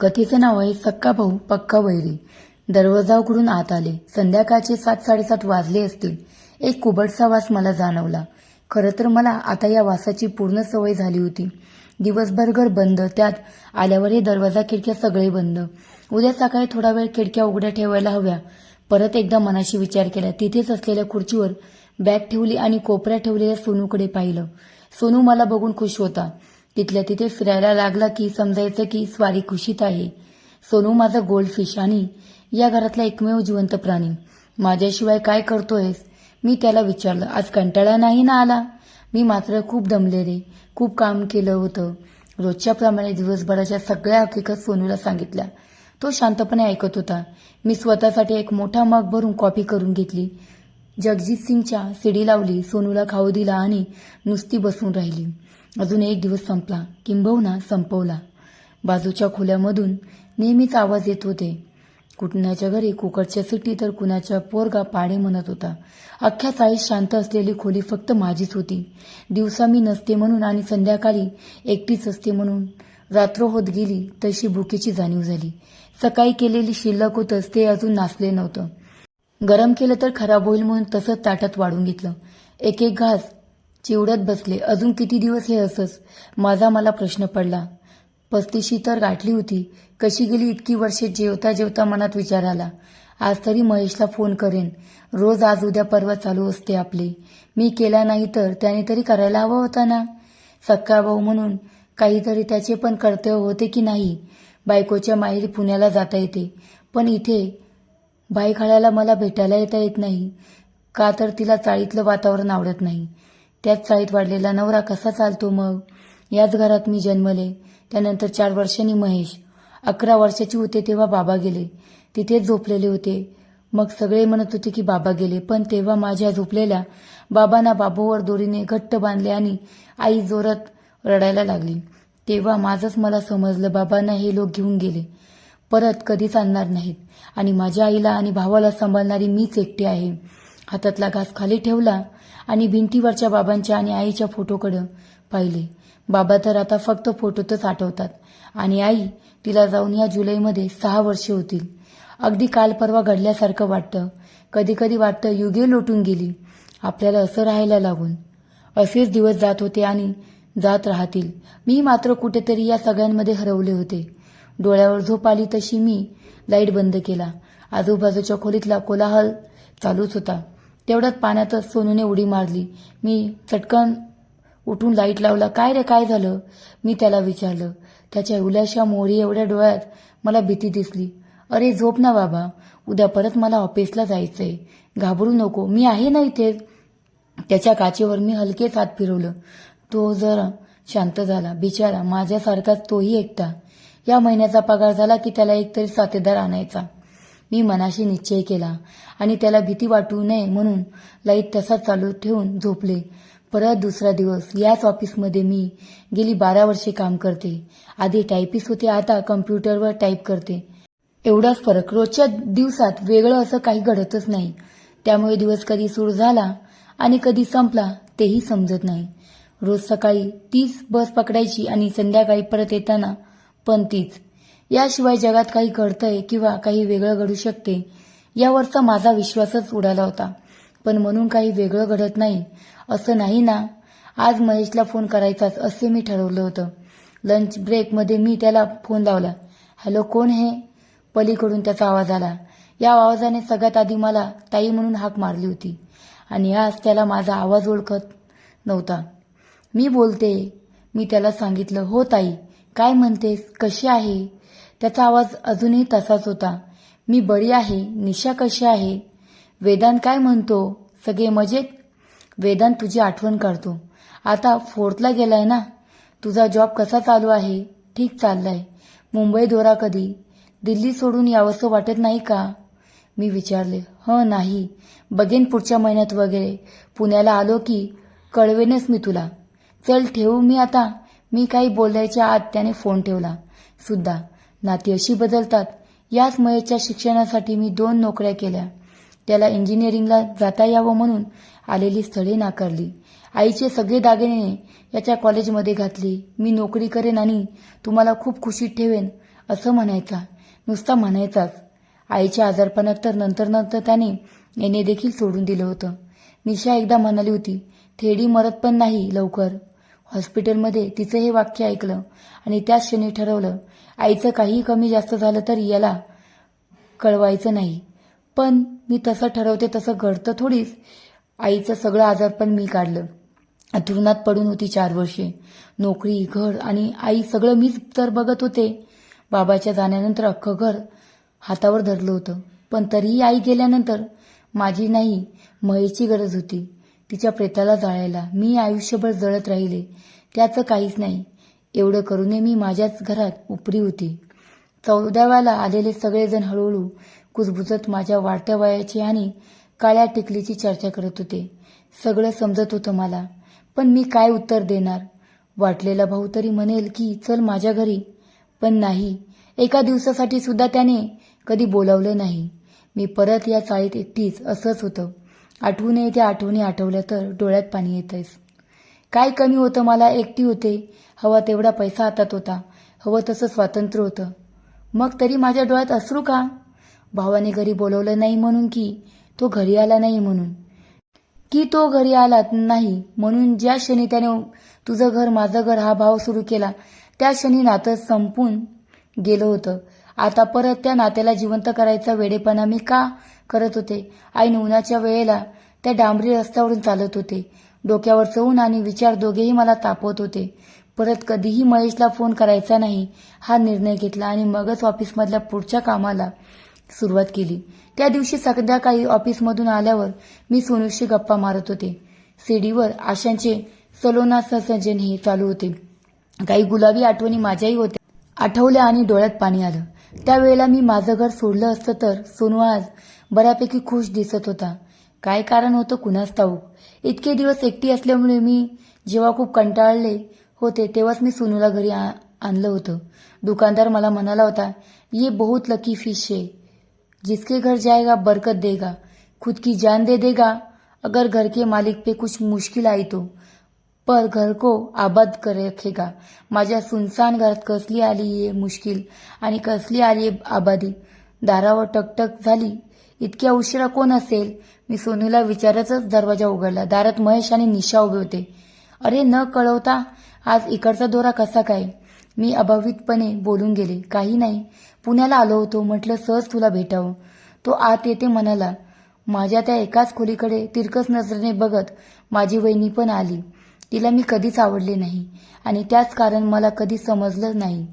कथेचं नाव आहे सक्का भाऊ पक्का वैरी. दरवाजा उघडून आत आले. संध्याकाळचे सात साडेसात वाजले असतील. एक कुबडसा वास मला जाणवला. खरं तर मला आता या वासाची पूर्ण सवय झाली होती. दिवसभर घर बंद त्यात आल्यावर हे दरवाजा खिडक्या सगळे बंद. उद्या सकाळी थोडा वेळ खिडक्या उघड्या ठेवायला हव्या. परत एकदा मनाशी विचार केला. तिथेच असलेल्या खुर्चीवर बॅग ठेवली आणि कोपऱ्या ठेवलेल्या सोनूकडे पाहिलं. सोनू मला बघून खुश होता. तिथल्या तिथे फिरायला लागला की समजायचं की स्वारी खुशीत आहे. सोनू माझा गोल्ड फिश आणि या घरातला एकमेव जिवंत प्राणी. माझ्याशिवाय काय करतोयस? मी त्याला विचारलं. आज कंटाळा नाही ना आला? मी मात्र खूप दमले रे. खूप काम केलं होतं. रोजच्याप्रमाणे दिवसभराच्या सगळ्या हकीकत सोनूला सांगितल्या. तो शांतपणे ऐकत होता. मी स्वतःसाठी एक मोठा मग भरून कॉपी करून घेतली. जगजित सिंगच्या सिडी लावली सोनूला खाऊ दिला आणि नुसती बसून राहिली. अजून एक दिवस संपला. किंबहुना संपवला. बाजूच्या खोल्यामधून नेहमीच आवाज येत होते. कुटण्याच्या घरी कुकरच्या सिटी तर कुणाच्या पोरगा पाडे म्हणत होता. अख्ख्या चाळीस शांत असलेली खोली फक्त माझीच होती. दिवसा मी नसते म्हणून आणि संध्याकाळी एकटीच असते म्हणून रात्र होत गेली तशी भुकेची जाणीव झाली. सकाळी केलेली शिल्लक होतंच ते अजून नाचले नव्हतं. गरम केलं तर खराब होईल म्हणून तसंच ताटात वाढून घेतलं. एक एक घास चिवडत बसले. अजून किती दिवस हे असंच? माझा मला प्रश्न पडला. पस्तीशी तर गाठली होती. कशी गेली इतकी वर्षे जेवता जेवता मनात विचार आला. आज तरी महेशला फोन करेन. रोज आज उद्या परवा चालू असते आपली. मी केला नाही तर त्याने तरी करायला हवा होता ना? सक्का भाऊ म्हणून काहीतरी त्याचे पण कर्तव्य होते की नाही? बायकोच्या माहेरी पुण्याला जाता येते. पण इथे बाई खाळ्याला मला भेटायला येता येत नाही. का तर तिला चाळीतलं वातावरण आवडत नाही. त्याच चाळीत वाढलेला नवरा कसा चालतो मग? याच घरात मी जन्मले. त्यानंतर चार वर्षांनी महेश. अकरा वर्षाची होते तेव्हा बाबा गेले. तिथेच झोपलेले होते. मग सगळे म्हणत होते की बाबा गेले. पण तेव्हा माझ्या झोपलेल्या बाबांना बाबूवर दोरीने घट्ट बांधले आणि आई जोरात रडायला लागली. तेव्हा माझंच मला समजलं बाबांना हे लोक घेऊन गेले. परत कधीच आणणार नाहीत. आणि माझ्या आईला आणि भावाला सांभाळणारी मीच एकटी आहे. हातातला घास खाली ठेवला आणि भिंतीवरच्या बाबांच्या आणि आईच्या फोटोकडं पाहिले. बाबा तर आता फक्त फोटोतच आठवतात. आणि आई तिला जाऊन या जुलैमध्ये सहा वर्षे होतील. अगदी काल परवा घडल्यासारखं वाटतं. कधी कधी वाटतं युगे लोटून गेली. आपल्याला असं राहायला लागून. असेच दिवस जात होते आणि जात राहतील. मी मात्र कुठेतरी या सगळ्यांमध्ये हरवले होते. डोळ्यावर झोप आली तशी मी लाइट बंद केला. आजूबाजूच्या खोलीतला कोलाहल चालूच होता. तेवढ्यात पाण्यातच सोनूने उडी मारली. मी चटकन उठून लाइट लावला. काय रे काय झालं? मी त्याला विचारलं. त्याच्या उल्याशा मोरी एवढ्या डोळ्यात मला भीती दिसली. अरे झोप ना बाबा. उद्या परत मला ऑफिसला जायचंय. घाबरू नको. मी आहे ना इथे. त्याच्या काचेवर मी हलकेच हात फिरवलं. तो जरा शांत झाला. बिचारा माझ्यासारखाच तोही एकटा. या महिन्याचा पगार झाला की त्याला एकतरी साथीदार आणायचा. मी मनाशी निश्चय केला आणि त्याला भीती वाटू नये म्हणून लाइट तसाच चालू ठेवून झोपले. परत दुसरा दिवस याच ऑफिसमध्ये मी गेली बारा वर्षे काम करते. आधी टायपिस्ट होते आता कम्प्युटरवर टाईप करते. एवढाच फरक. रोजच्या दिवसात वेगळं असं काही घडतच नाही. त्यामुळे दिवस कधी सुरू झाला आणि कधी संपला तेही समजत नाही. रोज सकाळी तीच बस पकडायची आणि संध्याकाळी परत येताना पण तीच. याशिवाय जगात काही घडतंय किंवा काही वेगळं घडू शकते यावरचा माझा विश्वासच उडाला होता. पण म्हणून काही वेगळं घडत नाही असं नाही ना? आज महेशला फोन करायचाच असे मी ठरवलं होतं. लंच ब्रेकमध्ये मी त्याला फोन लावला. हॅलो कोण हे? पलीकडून त्याचा आवाज आला. या आवाजाने सगळ्यात आधी मला ताई म्हणून हाक मारली होती आणि आज त्याला माझा आवाज ओळखत नव्हता. मी बोलते मी त्याला सांगितलं. हो ताई. काय म्हणतेस? कशी आहे? त्याचा आवाज अजूनही तसाच होता. मी बरी आहे. निशा कशी आहे? वेदांत काय म्हणतो? सगळे मजेत? वेदांत तुझी आठवण काढतो. आता फोर्थला गेलाय ना? तुझा जॉब कसा चालू आहे? ठीक चाललाय. मुंबई दौरा कधी? दिल्ली सोडून यावंसं वाटत नाही का? मी विचारले. हं नाही. बघेन पुढच्या महिन्यात वगैरे. पुण्याला आलो की कळवेनच मी तुला. चल ठेवू मी आता? मी काही बोलायच्या आत त्याने फोन ठेवला. सुद्धा नाती अशी बदलतात. याच मयेच्या शिक्षणासाठी मी दोन नोकऱ्या केल्या. त्याला इंजिनिअरिंगला जाता यावं म्हणून आलेली स्थळे नाकारली. आईचे सगळे दागिने याच्या कॉलेजमध्ये घातली. मी नोकरी करेन आणि तुम्हाला खूप खुशीत ठेवेन असं म्हणायचा. नुसता म्हणायचाच. आईच्या आजारपणात तर नंतर नंतर त्याने येणे देखील सोडून दिलं होतं. निशा एकदा म्हणाली होती थेडी मरत पण नाही लवकर. हॉस्पिटलमध्ये तिचं हे वाक्य ऐकलं आणि त्याच क्षणी ठरवलं आईचं काही कमी जास्त झालं तर याला कळवायचं नाही. पण मी तसं ठरवते तसं घडतं थोडीच. आईचं सगळं आजारपण मी काढलं. अथरुणात पडून होती चार वर्षे. नोकरी घर आणि आई सगळं मीच तर बघत होते. बाबाच्या जाण्यानंतर अख्खं घर हातावर धरलं होतं. पण तरीही आई गेल्यानंतर माझी नाही मयेची गरज होती. तिच्या प्रेताला जाळायला मी आयुष्यभर जळत राहिले. त्याचं काहीच नाही. एवढं करूनही मी माझ्याच घरात उपरी होती. चौदाव्याला आलेले सगळेजण हळूहळू कुजबुजत माझ्या वाढत्या वयाची आणि काळ्या टिकलीची चर्चा करत होते. सगळं समजत होतं मला. पण मी काय उत्तर देणार? वाटलेला भाऊ तरी म्हणेल की चल माझ्या घरी. पण नाही. एका दिवसासाठी सुद्धा त्याने कधी बोलावलं नाही. मी परत या चाळीत एकटीच असंच होतं. आठवून त्या आठवणी आठवल्या तर डोळ्यात पाणी येतंयस काय कमी होतं मला एकटी होते. हवा तेवढा पैसा हातात होता. हवं तसं स्वातंत्र्य होतं. मग तरी माझ्या डोळ्यात असरू का? भावाने घरी बोलवलं नाही म्हणून की तो घरी आला नाही म्हणून. की तो घरी आला नाही म्हणून ज्या क्षणी त्याने तुझं घर माझं घर हा भाव सुरू केला त्या क्षणी नातं संपून गेलं होतं. आता परत त्या नात्याला जिवंत करायचा वेडेपणा मी का करत होते. आई उन्हाच्या वेळेला त्या डांबरी रस्त्यावरून चालत होते. डोक्यावर चवून आणि विचार दोघेही मला तापवत होते. परत कधीही महेशला फोन करायचा नाही हा निर्णय घेतला आणि मगच ऑफिसमधल्या पुढच्या कामाला सुरुवात केली. त्या दिवशी संध्याकाळी ऑफिसमधून आल्यावर मी सोनूशी गप्पा मारत होते. सीडीवर आशांचे सलोना ससर्जन हे चालू होते. काही गुलाबी आठवणी माझ्याही होत्या. आठवल्या आणि डोळ्यात पाणी आलं. त्यावेळेला मी माझं घर सोडलं असतं तर सोनू आज बऱ्यापैकी खुश दिसत होता. काय कारण होतं कुणास ठाऊक? इतके दिवस एकटी असल्यामुळे मी जेव्हा खूप कंटाळले होते तेव्हाच मी सोनूला घरी आ- आणलं होतं. दुकानदार मला म्हणाला होता ये बहुत लकी फिश है. जिसके घर जाएगा बरकत देगा. खुद की जान दे देगा. अगर घर के मालिक पे कुछ मुश्किल आई तो पर घर को आबाद कर रखेगा. माझ्या सुनसान घरात कसली आली ये मुश्किल? आणि कसली आली ये आबादी? दारावर टकटक झाली. इतक्या उशिरा कोण असेल? मी सोनूला विचारतच दरवाजा उघडला. दारात महेश आणि निशा उभे होते. अरे न कळवता आज इकडचा दोरा कसा काय? मी अभावितपणे बोलून गेले. काही नाही. पुण्याला आलो होतो. म्हटलं सहज तुला भेटावं. तो आत येते म्हणाला माझ्या त्या एकाच खोलीकडे तिरकस नजरेने बघत माझी वहिनी पण आली. तिला मी कधीच आवडले नाही आणि त्याच कारण मला कधी समजलं नाही.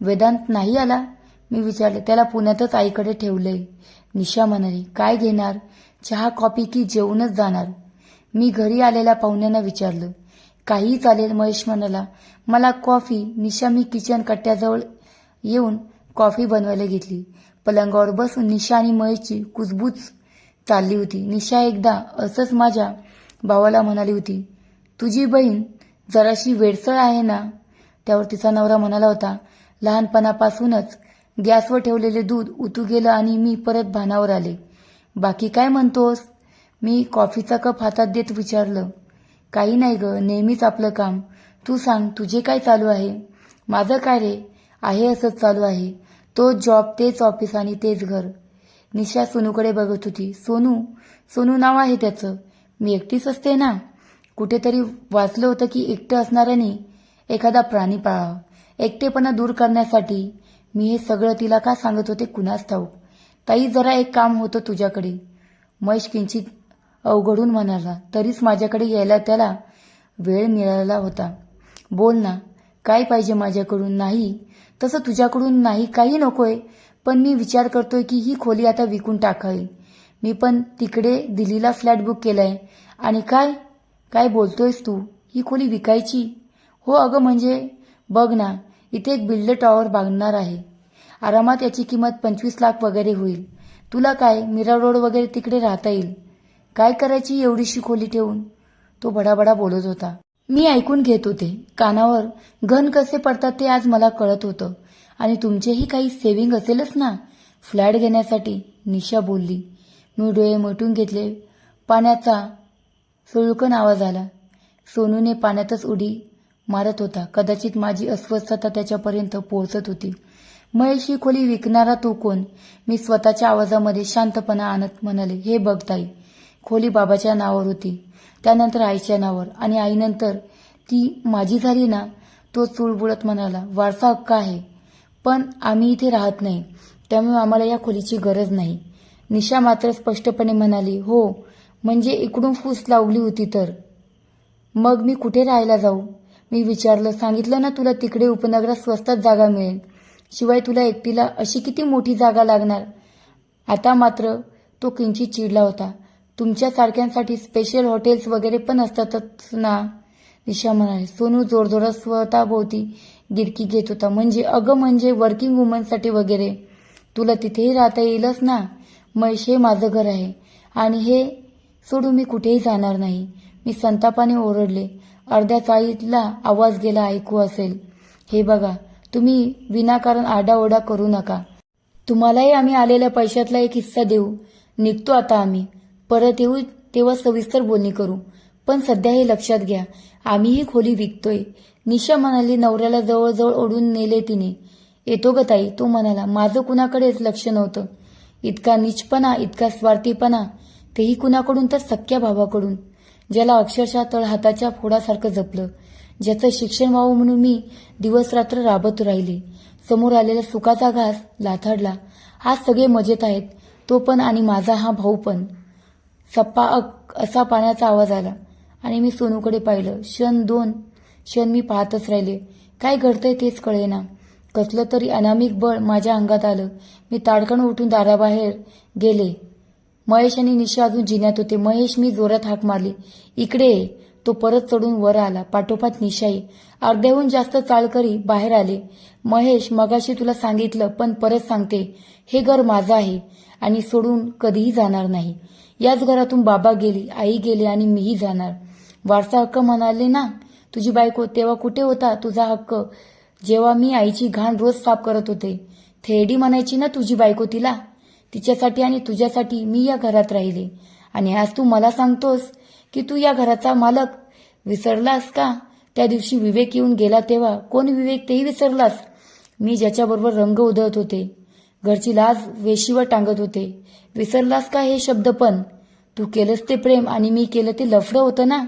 वेदांत नाही आला? मी विचारले. त्याला पुण्यातच आईकडे ठेवलंय. निशा म्हणाली काय घेणार? चहा कॉफी की जेवूनच जाणार? मी घरी आलेल्या पाहुण्यांना विचारलं काही चालेल महेश म्हणाला मला कॉफी निशा मी किचन कट्ट्याजवळ येऊन कॉफी बनवायला घेतली. पलंगावर बसून निशा आणि महेशची कुजबूज चालली होती. निशा एकदा असंच माझ्या भावाला म्हणाली होती तुझी बहीण जराशी वेडसळ आहे ना? त्यावर तिचा नवरा म्हणाला होता लहानपणापासूनच गॅसवर ठेवलेले दूध उतू गेलं आणि मी परत भानावर आले. बाकी काय म्हणतोस? मी कॉफीचा कप हातात देत विचारलं. काही नाही ग नेहमीच आपलं काम. तू सांग तुझे काय चालू आहे? माझं काय रे? आहे असंच चालू आहे. तोच जॉब तेच ऑफिस आणि तेच घर. निशा सोनूकडे बघत होती. सोनू? सोनू नाव आहे त्याचं. मी एकटीच असते ना? कुठेतरी वाचलं होतं की एकटं असणाऱ्याने एखादा प्राणी पाळावा. एकटेपणा दूर करण्यासाठी मी हे सगळं तिला का सांगत होते कुणास ठाऊक? ताई जरा एक काम होतं तुझ्याकडे. महेश किंचित अवघडून म्हणाला तरीच माझ्याकडे यायला त्याला वेळ मिळाला होता. बोल ना काय पाहिजे माझ्याकडून? नाही तसं तुझ्याकडून नाही काही नकोय. पण मी विचार करतोय की ही खोली आता विकून टाकावी. मी पण तिकडे दिल्लीला फ्लॅट बुक केलाय. आणि काय? काय बोलतोयस तू? ही खोली विकायची? हो अगं म्हणजे बघ ना इथे एक बिल्डर टॉवर बांधणार आहे. आरामात याची किंमत पंचवीस लाख वगैरे होईल. तुला काय मीरा रोड वगैरे तिकडे राहता येईल? काय करायची एवढीशी खोली ठेवून? तो बडाबडा बोलत होता. मी ऐकून घेत होते. कानावर घन कसे पडतात ते आज मला कळत होतं. आणि तुमचेही काही सेव्हिंग असेलच ना? फ्लॅट घेण्यासाठी निशा बोलली. मी डोळे मिटून घेतले. पाण्याचा सुळकन आवाज आला. सोनूने पाण्यातच उडी मारत होता. कदाचित माझी अस्वस्थता त्याच्यापर्यंत पोहोचत होती. महेश ही खोली विकणारा तू कोण? मी स्वतःच्या आवाजामध्ये शांतपणा आणत म्हणाले हे बघताई खोली बाबाच्या नावावर होती. त्यानंतर आईच्या नावावर. आणि आईनंतर ती माझी झाली ना? तो चुळबुळत म्हणाला वारसा हक्क आहे. पण आम्ही इथे राहत नाही. त्यामुळे आम्हाला या खोलीची गरज नाही. निशा मात्र स्पष्टपणे म्हणाली हो म्हणजे इकडून फूस लावली होती तर. मग मी कुठे राहायला जाऊ? मी विचारलं सांगितलं ना तुला तिकडे उपनगरात स्वस्तात जागा मिळेल. शिवाय तुला एकटीला अशी किती मोठी जागा लागणार? आता मात्र तो किंचित चिडला होता. तुमच्यासारख्यांसाठी स्पेशल हॉटेल्स वगैरे पण असतातच ना? निशा म्हणाले. सोनू जोरजोरात स्वतःभोवती गिरकी घेत होता. म्हणजे अगं म्हणजे वर्किंग वुमनसाठी वगैरे? तुला तिथेही राहता येईलच ना? महेश हे माझं घर आहे आणि हे सोडून मी कुठेही जाणार नाही. मी संतापाने ओरडले. अर्ध्या चाळीतला आवाज गेला ऐकू असेल. हे बघा तुम्ही विनाकारण आडाओडा करू नका. तुम्हालाही आम्ही आलेल्या पैशातला एक हिस्सा देऊ. निघतो आता आम्ही. परत येऊ तेव्हा सविस्तर बोलणी करू. पण सध्या हे लक्षात घ्या आम्ही ही खोली विकतोय. निशा म्हणाली नवऱ्याला जवळजवळ ओढून नेले तिने. येतो ग ताई तो म्हणाला. माझं कुणाकडेच लक्ष नव्हतं. इतका नीचपणा इतका स्वार्थीपणा तेही कुणाकडून तर सख्या भावाकडून. ज्याला अक्षरशः तळ हाताच्या फोडासारखं जपलं. ज्याचं शिक्षण व्हावं म्हणून मी दिवस रात्र राबत राहिले. समोर आलेला सुखाचा घास लाथाडला. आज सगळे मजेत आहेत. तो पण आणि माझा हा भाऊ पण. सप्पा अक असा पाण्याचा आवाज आला. आणि मी सोनूकडे पाहिलं. क्षण दोन क्षण मी पाहतच राहिले. काय घडतंय तेच कळेना. कसलं तरी अनामिक बळ माझ्या अंगात आलं. मी ताडकण उठून दाराबाहेर गेले. महेश आणि निशा अजून जिन्यात होते. महेश मी जोरात हाक मारली. इकडे तो परत चढून वर आला. पाठोपाठ निशाई अर्ध्याहून जास्त चालकरी बाहेर आले. महेश मगाशी तुला सांगितलं पण परत सांगते. हे घर माझं आहे आणि सोडून कधीही जाणार नाही. याच घरातून बाबा गेली आई गेली आणि मीही जाणार. वारसा हक्क म्हणाले ना तुझी बायको तेव्हा कुठे होता? तुझा हक्क. जेव्हा मी आईची घाण रोज साफ करत होते. थेरडी म्हणायची ना तुझी बायको तिला? तिच्यासाठी आणि तुझ्यासाठी मी या घरात राहिले. आणि आज तू मला सांगतोस की तू या घराचा मालक. विसरलास का? त्या दिवशी विवेक येऊन गेला तेव्हा कोण विवेक? तेही विसरलास. मी ज्याच्याबरोबर रंग उधळत होते. घरची लाज वेशीवर टांगत होते. विसरलास का हे शब्द पण? तू केलंस ते प्रेम आणि मी केलं ते लफडं होतं ना?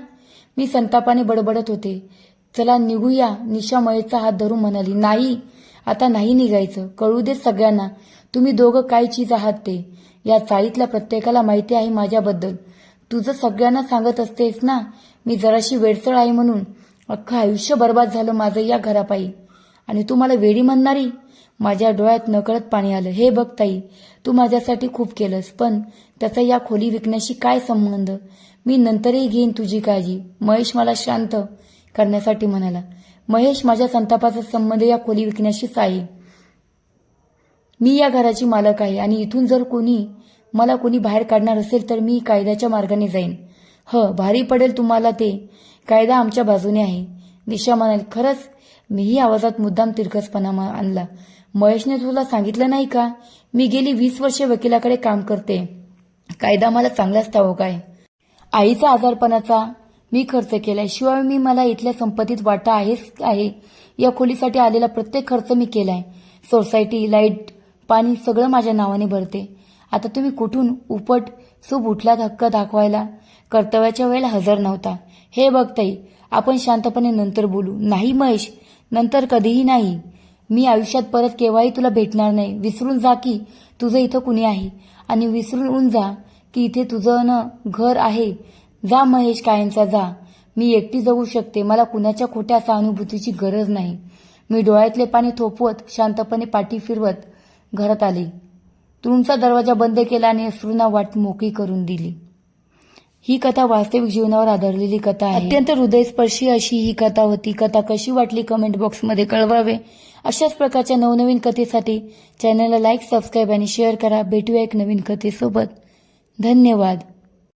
मी संतापाने बडबडत होते. चला निघूया. निशा मयेचा हात धरून म्हणाली नाही. आता नाही निघायचं. कळू देत सगळ्यांना. तुम्ही दोघं काय चीज आहात ते? या चाळीतल्या प्रत्येकाला माहिती आहे माझ्याबद्दल. तुझं सगळ्यांना सांगत असतेस ना? मी जराशी वेडसळ आहे म्हणून. अख्खं आयुष्य बर्बाद झालं माझं या घरापायी. आणि तू मला वेडी म्हणणारी? माझ्या डोळ्यात नकळत पाणी आलं. हे बघ ताई तू माझ्यासाठी खूप केलंस पण त्याचा या खोली विकण्याशी काय संबंध? मी नंतरही घेईन तुझी काळजी. महेश मला शांत करण्यासाठी म्हणाला. महेश माझ्या संतापाचा संबंध या खोली विकण्याशीच आहे मी या घराची मालक आहे आणि इथून जर कोणी मला कोणी बाहेर काढणार असेल तर मी कायद्याच्या मार्गाने जाईन. ह भारी पडेल तुम्हाला ते. कायदा आमच्या बाजूने आहे. दिशा म्हणाल खरंच? मीही आवाजात मुद्दाम तिरकसपणा आणला. महेशने तुला सांगितलं नाही का? मी गेली वीस वर्षे वकिलाकडे काम करते. कायदा मला चांगलाच ठाऊक आहे. आईचा आजारपणाचा मी खर्च केलाय. शिवाय मी मला इथल्या संपत्तीत वाटा आहेच आहे. या खोलीसाठी आलेला प्रत्येक खर्च मी केलाय. सोसायटी लाइट पाणी सगळं माझ्या नावाने भरते. आता तुम्ही कुठून उपट सूप उठला हक्क दाखवायला? कर्तव्याच्या वेळेला हजर नव्हता. हे बघताई आपण शांतपणे नंतर बोलू. नाही महेश नंतर कधीही नाही. मी आयुष्यात परत केव्हाही तुला भेटणार नाही. विसरून जा की तुझं इथं कुणी आहे. आणि विसरून जा की इथे तुझं न घर आहे. जा महेश कायमचा जा. मी एकटी जगू शकते. मला कुणाच्या खोट्या सहानुभूतीची गरज नाही. मी डोळ्यातले पाणी थोपवत शांतपणे पाठी फिरवत घरात आले. तुमचा दरवाजा बंद केला आणि अश्रूंना वाट मोकळी करून दिली. ही कथा वास्तविक जीवनावर आधारलेली कथा आहे. अत्यंत हृदयस्पर्शी अशी ही कथा होती. कथा कशी वाटली कमेंट बॉक्समध्ये कळवावे. अशाच प्रकारच्या नवनवीन कथेसाठी चॅनलला लाईक सबस्क्राईब आणि शेअर करा. भेटूया एक नवीन कथेसोबत. धन्यवाद.